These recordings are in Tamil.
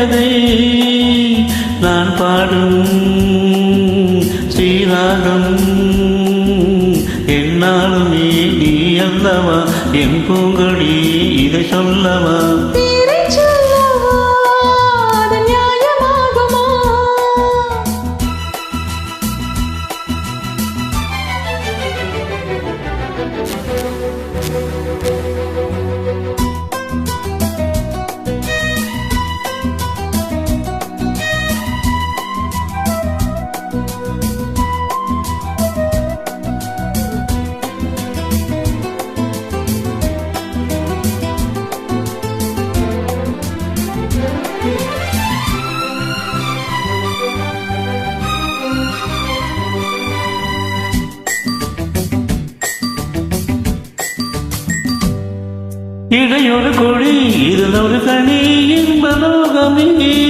மனதை நான் பாடும் ஸ்ரீராகம். என்னாலுமே நீ அல்லவா? என் பூங்கொடி இதை சொல்லவா? இடையொரு கொடி இருநூறு கணி இன்ப லோகமே.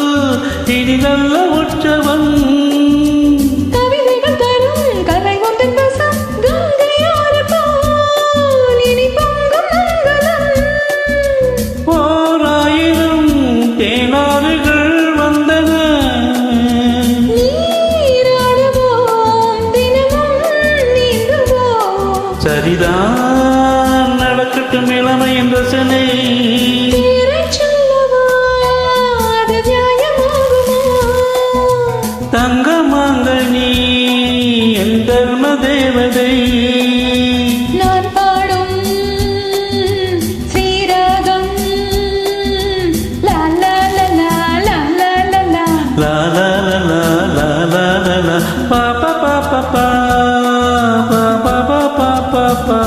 நான் பாடும் ஸ்ரீராகம் பாப்பா பாப்பா பாப்பா பாப்பா பாப்பா